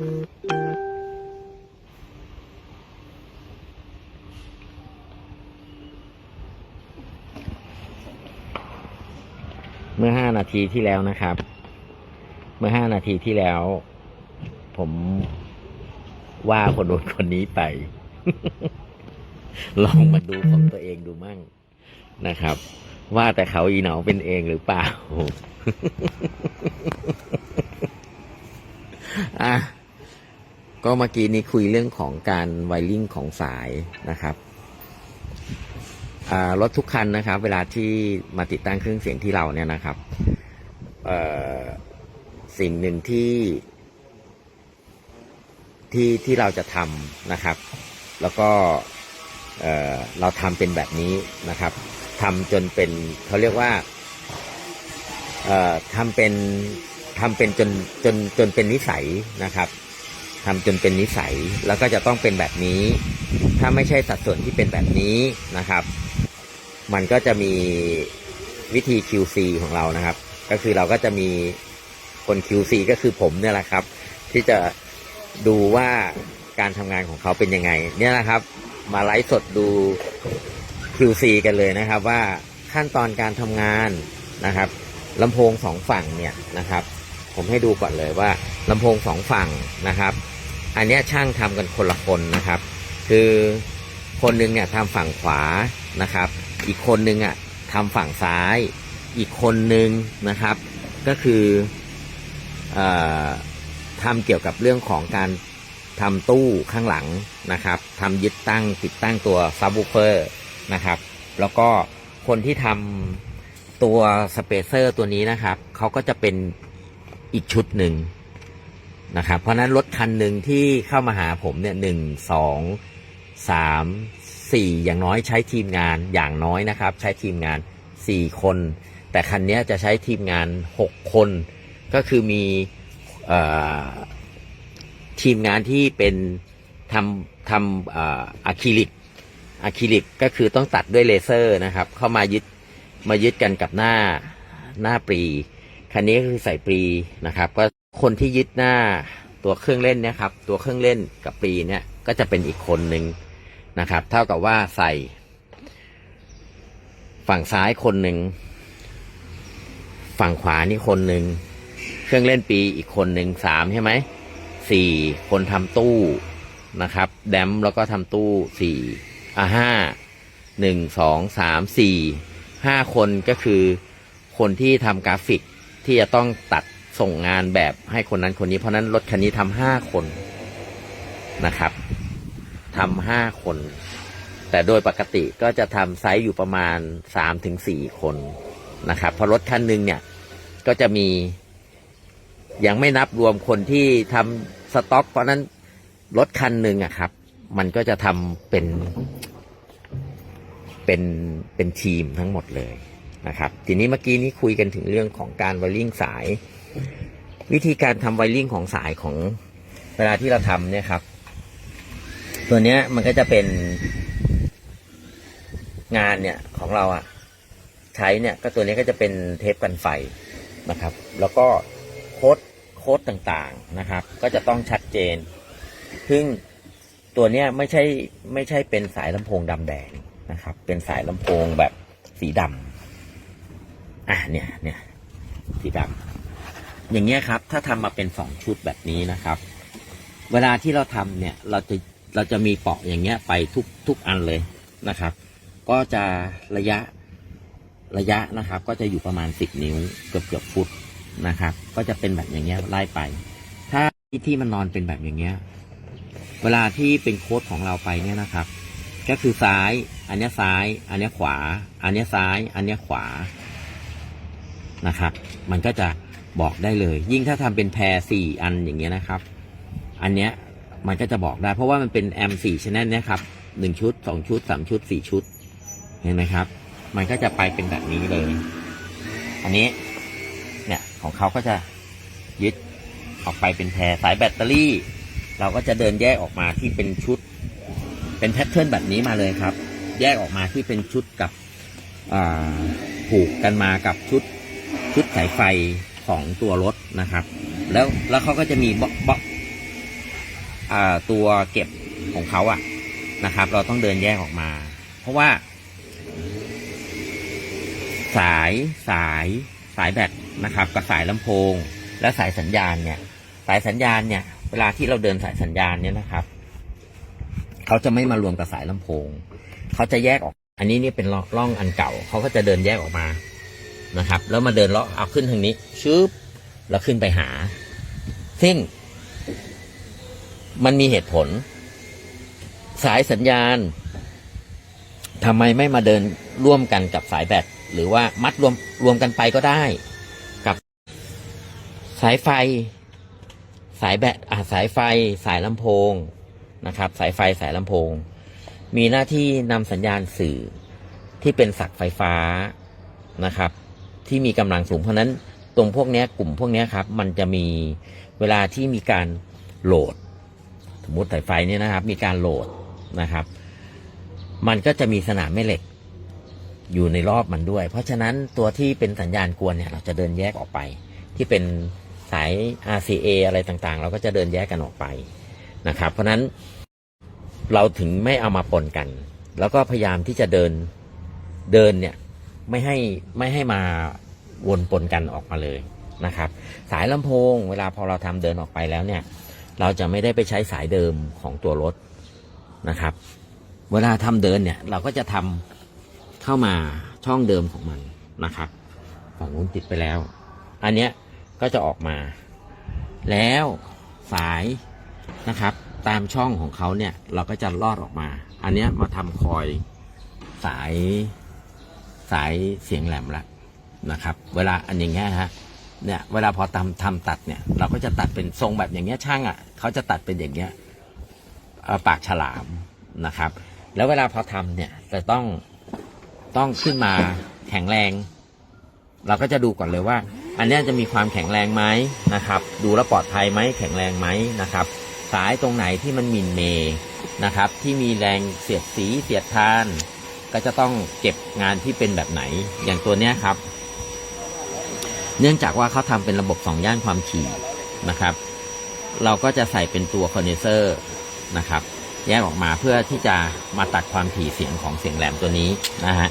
เมื่อห้านาทีที่แล้วนะครับ เมื่อห้านาทีที่แล้ว ผมว่าคนโดนคนนี้ไป ลองมาดูของตัวเองดูมั่งนะครับ ว่าแต่เขาอีเหนาเป็นเองหรือเปล่า อะ ก็เมื่อกี้นี้คุยเรื่องของการไวริ่งของสายนะครับรถทุกคันนะครับ เวลาที่มาติดตั้งเครื่องเสียงที่เราเนี่ยนะครับสิ่งหนึ่งที่ที่ที่เราจะทำนะครับ แล้วก็เเราทำเป็นแบบนี้นะครับทำจนเป็นเขาเรียกว่าทำเป็นทำเป็นจนจนจนเป็นนิสัยนะครับ ทำจนเป็นนิสัยแล้วก็จะต้องเป็นแบบนี้ ถ้าไม่ใช่สัดส่วนที่เป็นแบบนี้นะครับ มันก็จะมีวิธี QC ของเรานะครับ ก็คือเราก็จะมีคน QC ก็คือผมเนี่ยแหละครับ ที่จะดูว่าการทำงานของเขาเป็นยังไง เนี่ยนะครับ มาไลฟ์สดดู QC กันเลยนะครับ ว่าขั้นตอนการทำงานนะครับลำโพงสองฝั่งเนี่ยนะครับ ผมให้ดูก่อนเลยว่าลำโพงสองฝั่งนะครับ อันนี้ช่างทำกันคนละคนนะครับ คือคนนึงเนี่ยทำฝั่งขวานะครับ อีกคนนึงอะทำฝั่งซ้าย อีกคนนึงนะครับ ก็คืออ่อทำเกี่ยวกับเรื่องของการทำตู้ข้างหลังนะครับทำยึดตั้งติดตั้งตัวซับวูเฟอร์นะครับ แล้วก็คนที่ทำตัวสเปเซอร์ตัวนี้นะครับ เขาก็จะเป็นอีกชุดหนึ่ง นะครับ เพราะฉะนั้นรถคันหนึ่งที่เข้ามาหาผมเนี่ยหนึ่งสองสามสี่อย่างน้อยใช้ทีมงานอย่างน้อยนะครับ ใช้ทีมงานสี่คน แต่คันนี้จะใช้ทีมงานหกคน ก็คือมีอทีมงานที่เป็นทำทำอ่าอะคริลิกอะคริลิกก็คือต้องตัดด้วยเลเซอร์นะครับ เข้ามายึดมายึดกันกับหน้าหน้าปรี คันนี้ก็คือใส่ปรีนะครับก็ คนที่ยึดหน้าตัวเครื่องเล่นเนี่ยครับ ตัวเครื่องเล่นกับปีเนี่ยก็จะเป็นอีกคนหนึ่งนะครับ เท่ากับว่าใส่ ฝั่งซ้ายคนหนึ่งฝั่งขวานี่คนหนึ่งเครื่องเล่นปีอีกคนหนึ่งสามใช่ไหมสี่คนทำตู้นะครับ แดมแล้วก็ทำตู้สี่อะห้าหนึ่งสองสามสี่ห้าคนก็คือคนที่ทำกราฟิกที่จะต้องตัด ส่งงานแบบให้คนนั้นคนนี้ เพราะนั้นรถคันนี้ทำห้าคนนะครับทำห้าคน แต่โดยปกติก็จะทำไซส์อยู่ประมาณสามถึงสี่คนนะครับเพราะรถคันหนึ่งเนี่ยก็จะมียังไม่นับรวมคนที่ทำสต็อก เพราะนั้นรถคันหนึ่งอะครับ มันก็จะทำเป็นเป็นเป็นทีมทั้งหมดเลยนะครับ ทีนี้เมื่อกี้นี้คุยกันถึงเรื่องของการไวริ่งสาย วิธีการทำไวริ่งของสายของเวลาที่เราทำเนี่ยครับ ตัวเนี้ยมันก็จะเป็น งานเนี่ยของเราอะใช้เนี่ยก็ตัวนี้ก็จะเป็นเทปกันไฟนะครับ แล้วก็โค้ดโค้ดต่างๆนะครับ ก็จะต้องชัดเจน ซึ่งตัวเนี้ยไม่ใช่ไม่ใช่เป็นสายลำโพงดำแดงนะครับ เป็นสายลำโพงแบบสีดำอะเนี่ยเนี่ยสีดำ อย่างเงี้ยครับ ถ้าทำมาเป็นสองชุดแบบนี้นะครับ เวลาที่เราทำเนี่ยเราจะเราจะมีเปาะอย่างเงี้ยไปทุกทุกอันเลยนะครับ ก็จะระยะระยะนะครับ ก็จะอยู่ประมาณสิบนิ้วเกือบเกือบฟุตนะครับ ก็จะเป็นแบบอย่างเงี้ยไล่ไป ถ้าที่มันนอนเป็นแบบอย่างเงี้ย เวลาที่เป็นโค้ดของเราไปเนี่ยนะครับ ก็คือซ้าย อันนี้ซ้าย อันนี้ขวา อันนี้ซ้าย อันนี้ขวานะครับ มันก็จะ บอกได้เลย ยิ่งถ้าทำเป็นแพรสี่อันอย่างเงี้ยนะครับ อันเนี้ยมันก็จะบอกได้ เพราะว่ามันเป็นแอมสี่ชแนลเนี่ยครับหนึ่งชุดสองชุดสามชุดสี่ชุด เห็นไหมครับ มันก็จะไปเป็นแบบนี้เลย อันนี้ เนี่ยของเขาก็จะยึดออกไปเป็นแพรสายแบตเตอรี่ เราก็จะเดินแยกออกมาที่เป็นชุด เป็นแพทเทิร์นแบบนี้มาเลยครับ แยกออกมาที่เป็นชุดกับผูกกันมากับชุดชุดสายไฟ ของตัวรถนะครับ แล้วแล้วเขาก็จะมีบล็อกบล็อกอ่าตัวเก็บของเขาอะนะครับ เราต้องเดินแยกออกมา เพราะว่า สายสายสายแบตนะครับ กับสายลำโพง และสายสัญญาณเนี่ย สายสัญญาณเนี่ย เวลาที่เราเดินสายสัญญาณเนี่ยนะครับเขาจะไม่มารวมกับสายลำโพงเขาจะแยกออก อันนี้นี่เป็นร่องอันเก่าเขาก็จะเดินแยกออกมา นะครับ แล้วมาเดินเลาะเอาขึ้นทางนี้ชึบแล้วขึ้นไปหา ซึ่ง มันมีเหตุผล สายสัญญาณทำไมไม่มาเดินร่วมกันกับสายแบตหรือว่ามัดรวมรวมกันไปก็ได้ กับ สายไฟ สายแบตอ่าสายไฟ สายลำโพงนะครับ สายไฟสายลำโพง มีหน้าที่นำสัญญาณสื่อที่เป็นสักไฟฟ้านะครับ ที่มีกำลังสูงเพราะนั้นตรงพวกนี้กลุ่มพวกนี้ครับ มันจะมีเวลาที่มีการโหลด สมมติสายไฟเนี่ยนะครับ มีการโหลดนะครับ มันก็จะมีสนามแม่เหล็ก อยู่ในรอบมันด้วย เพราะฉะนั้นตัวที่เป็นสัญญาณกวนเนี่ย เราจะเดินแยกออกไป ที่เป็นสาย RCA อะไรต่างๆ เราก็จะเดินแยกกันออกไปนะครับ เพราะนั้นเราถึงไม่เอามาปนกัน แล้วก็พยายามที่จะเดินเดินเนี่ย ไม่ให้ไม่ให้มาวนปนกันออกมาเลยนะครับ สายลำโพง เวลาพอเราทำเดินออกไปแล้วเนี่ย เราจะไม่ได้ไปใช้สายเดิมของตัวรถนะครับ เวลาทำเดินเนี่ย เราก็จะทำเข้ามาช่องเดิมของมันนะครับฝั่งนู้นติดไปแล้ว อันเนี้ยก็จะออกมา แล้วสายนะครับ ตามช่องของเขาเนี่ย เราก็จะลอดออกมา อันเนี้ยมาทำคอยสาย สายเสียงแหลมละนะครับ เวลาอันอย่างเงี้ยฮะเนี่ยเวลาพอทำทำตัดเนี่ย เราก็จะตัดเป็นทรงแบบอย่างเงี้ยช่างอะเขาจะตัดเป็นอย่างเงี้ยปากฉลามนะครับ แล้วเวลาพอทำเนี่ยจะต้องต้องขึ้นมาแข็งแรง เราก็จะดูก่อนเลยว่า อันนี้จะมีความแข็งแรงไหมนะครับ ดูแล้วปลอดภัยไหมแข็งแรงไหมนะครับ สายตรงไหนที่มันมินเมนะครับ ที่มีแรงเสียดสีเสียดทาน ก็จะต้องเก็บงานที่เป็นแบบไหน อย่างตัวเนี้ยครับ เนื่องจากว่าเขาทำเป็นระบบสองย่านความถี่นะครับ เราก็จะใส่เป็นตัวคอนเดนเซอร์นะครับ แยกออกมาเพื่อที่จะมาตัดความถี่เสียงของเสียงแหลมตัวนี้นะฮะ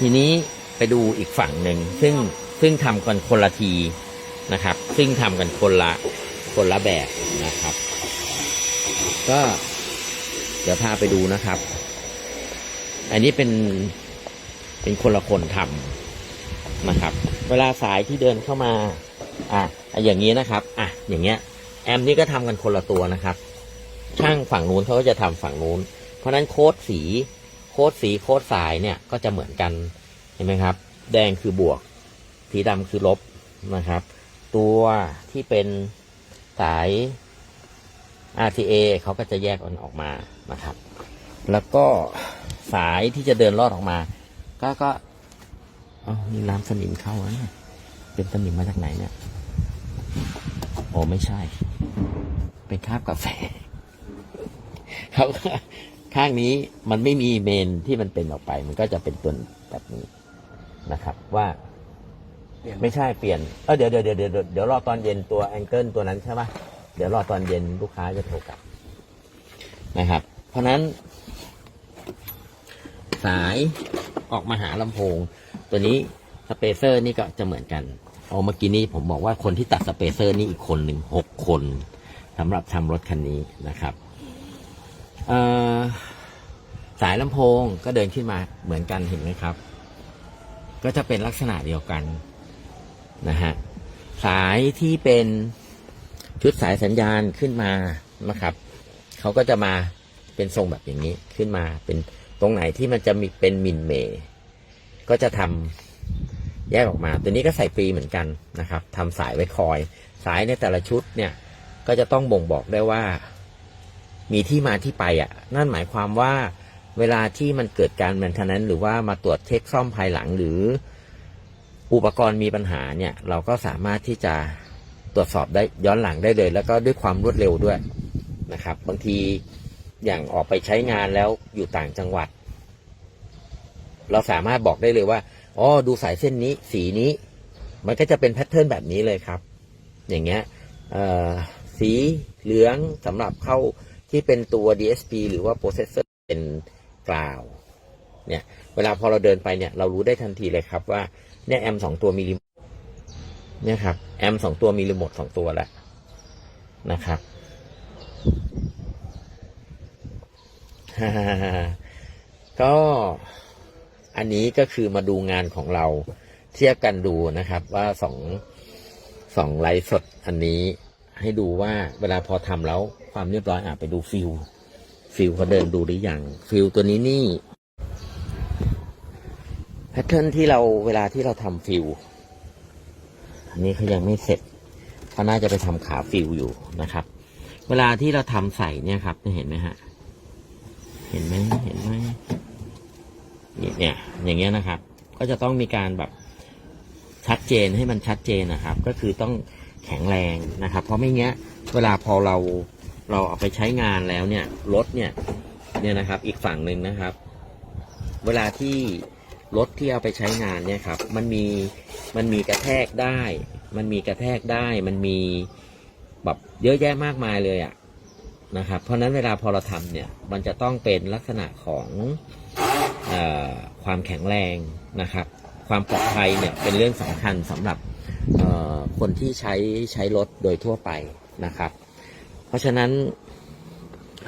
ทีนี้ไปดูอีกฝั่งหนึ่งซึ่งซึ่งทำกันคนละทีนะครับ ซึ่งทำกันคนละคนละแบบนะครับ ก็เดี๋ยวพาไปดูนะครับ อันนี้เป็นเป็นคนละคนทำนะครับ เวลาสายที่เดินเข้ามา อะอย่างนี้นะครับ อะ อย่างเงี้ย แอมนี่ก็ทำกันคนละตัวนะครับ ช่างฝั่งนู้นเขาก็จะทำฝั่งนู้น เพราะฉะนั้นโค้ดสี โค้ดสีโค้ดสายเนี่ยก็จะเหมือนกันเห็นไหมครับ แดงคือบวก สีดำคือลบนะครับ ตัวที่เป็นสาย RTA เขาก็จะแยกมันออกมานะครับ แล้วก็ สายที่จะเดินลอดออกมา ก็ก็อ๋อนี่น้ำสนิมเข้าแล้วเนี่ยเป็นสนิมมาจากไหนเนี่ยโอ้ไม่ใช่ เป็นคราบกาแฟเขาข้างนี้มันไม่มีเมนที่มันเป็นออกไป มันก็จะเป็นตัวแบบนี้นะครับ ว่าไม่ใช่เปลี่ยนเออเดี๋ยวเดี๋ยวเดี๋ยวเดี๋ยวเดี๋ยวรอตอนเย็นตัวแองเกิลตัวนั้นใช่ไหมเดี๋ยวรอตอนเย็นลูกค้าจะโทรกลับนะครับ เพราะฉะนั้น สายออกมาหาลำโพง ตัวนี้สเปเซอร์นี่ก็จะเหมือนกัน เอาเมื่อกี้นี้ผมบอกว่าคนที่ตัดสเปเซอร์นี่อีกคนหนึ่งหกคนสำหรับทำรถคันนี้นะครับสายลำโพงก็เดินขึ้นมาเหมือนกันเห็นไหมครับ ก็จะเป็นลักษณะเดียวกันนะฮะสายที่เป็นชุดสายสัญญาณขึ้นมานะครับเขาก็จะมาเป็นทรงแบบอย่างนี้ขึ้นมาเป็น ตรงไหนที่มันจะมีเป็นมินเมก็จะทำแยกออกมา ตัวนี้ก็ใส่ฟรีเหมือนกันนะครับทำสายไว้คอย สายในแต่ละชุดเนี่ย ก็จะต้องบ่งบอกได้ว่า มีที่มาที่ไปอะ นั่นหมายความว่าเวลาที่มันเกิดการแมนเทนแนนหรือว่ามาตรวจเช็คซ่อมภายหลังหรือ อุปกรณ์มีปัญหาเนี่ย เราก็สามารถที่จะตรวจสอบได้ย้อนหลังได้เลย แล้วก็ด้วยความรวดเร็วด้วยนะครับ บางที อย่างออกไปใช้งานแล้วอยู่ต่างจังหวัด เราสามารถบอกได้เลยว่าอ๋อดูสายเส้นนี้สีนี้ มันก็จะเป็นแพทเทิร์นแบบนี้เลยครับ อย่างเงี้ยสีเหลืองสำหรับเข้าที่เป็นตัว DSP หรือว่า processor เป็นกล่าวเนี่ย เวลาพอเราเดินไปเนี่ย เรารู้ได้ทันทีเลยครับว่าเนี่ยแอมสองตัวมีรีโมทเนี่ยครับแอมสองตัวมีรีโมทสองตัวแล้วนะครับ ก็อันนี้ก็คือมาดูงานของเราเทียบกันดูนะครับ ว่าสองสองไลฟ์สดอันนี้ให้ดูว่าเวลาพอทำแล้วความเรียบร้อยอะไปดูฟิลฟิลเขาเดินดูหรือยังฟิลตัวนี้นี่แพทเทิร์นที่เราเวลาที่เราทำฟิลอันนี้เขายังไม่เสร็จเขาน่าจะไปทำขาฟิลอยู่นะครับ เวลาที่เราทำใส่เนี่ยครับเห็นไหมฮะ ห็นไหมเห็นไหมเนี่ยอย่างเงี้ยนะครับ ก็จะต้องมีการแบบชัดเจนให้มันชัดเจนนะครับ ก็คือต้องแข็งแรงนะครับ เพราะไม่งี้เวลาพอเราเราเอาไปใช้งานแล้วเนี่ยรถเนี่ยเนี่ยนะครับ อีกฝั่งหนึ่งนะครับ เวลาที่รถที่เอาไปใช้งานเนี่ยครับ มันมีมันมีกระแทกได้ มันมีกระแทกได้ มันมีแบบเยอะแยะมากมายเลยอะ่ะ นะครับ เพราะนั้นเวลาพอเราทำเนี่ย มันจะต้องเป็นลักษณะของอความแข็งแรงนะครับ ความปลอดภัยเนี่ยเป็นเรื่องสำคัญสำหรับคนที่ใช้ใช้รถโดยทั่วไปนะครับ เพราะฉะนั้น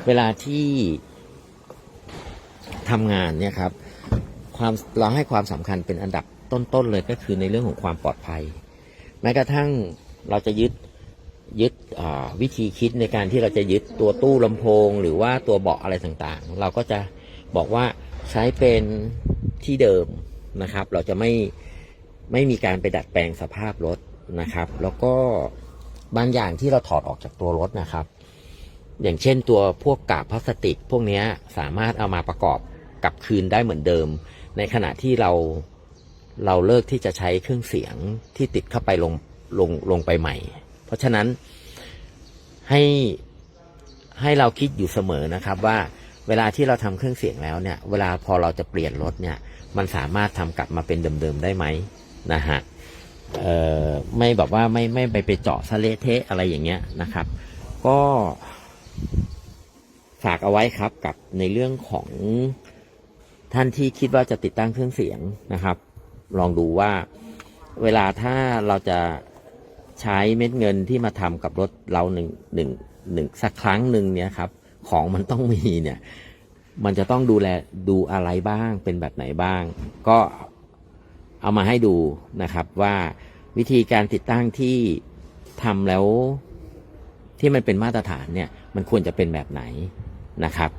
เวลาที่ทำงานเนี่ยครับความเราให้ความสำคัญเป็นอันดับต้นๆเลยก็คือในเรื่องของความปลอดภัย แม้กระทั่งเราจะยึด ยึดวิธีคิดในการที่เราจะยึดตัวตู้ลำโพง หรือว่าตัวเบาะอะไรต่างๆ เราก็จะบอกว่าใช้เป็นที่เดิมนะครับ เราจะไม่ไม่มีการไปดัดแปลงสภาพรถนะครับ แล้วก็บางอย่างที่เราถอดออกจากตัวรถนะครับ อย่างเช่นตัวพวกกาบพลาสติก พวกนี้สามารถเอามาประกอบกลับคืนได้เหมือนเดิม ในขณะที่เราเราเลิกที่จะใช้เครื่องเสียงที่ติดเข้าไปลงลงลงไปใหม่ เพราะฉะนั้นให้ให้เราคิดอยู่เสมอนะครับว่าเวลาที่เราทำเครื่องเสียงแล้วเนี่ย เวลาพอเราจะเปลี่ยนรถเนี่ย มันสามารถทำกลับมาเป็นเดิมๆได้ไหมนะฮะเอ่อไม่แบบว่าไม่ไม่ไปไปเจาะสะเละเทะอะไรอย่างเงี้ยนะครับ ก็ฝากเอาไว้ครับกับในเรื่องของท่านที่คิดว่าจะติดตั้งเครื่องเสียงนะครับ ลองดูว่าเวลาถ้าเราจะ ใช้เม็ดเงินที่มาทำกับรถเราหนึ่งหนึ่งหนึ่งสักครั้งหนึ่งเนี่ยครับ ของมันต้องมีเนี่ย มันจะต้องดูแลดูอะไรบ้างเป็นแบบไหนบ้าง ก็เอามาให้ดูนะครับว่าวิธีการติดตั้งที่ทำแล้วที่มันเป็นมาตรฐานเนี่ย มันควรจะเป็นแบบไหนนะครับ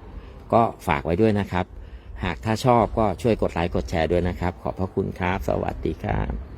ก็ฝากไว้ด้วยนะครับ หากถ้าชอบก็ช่วยกดไลค์กดแชร์ด้วยนะครับ ขอบพระคุณครับ สวัสดีครับ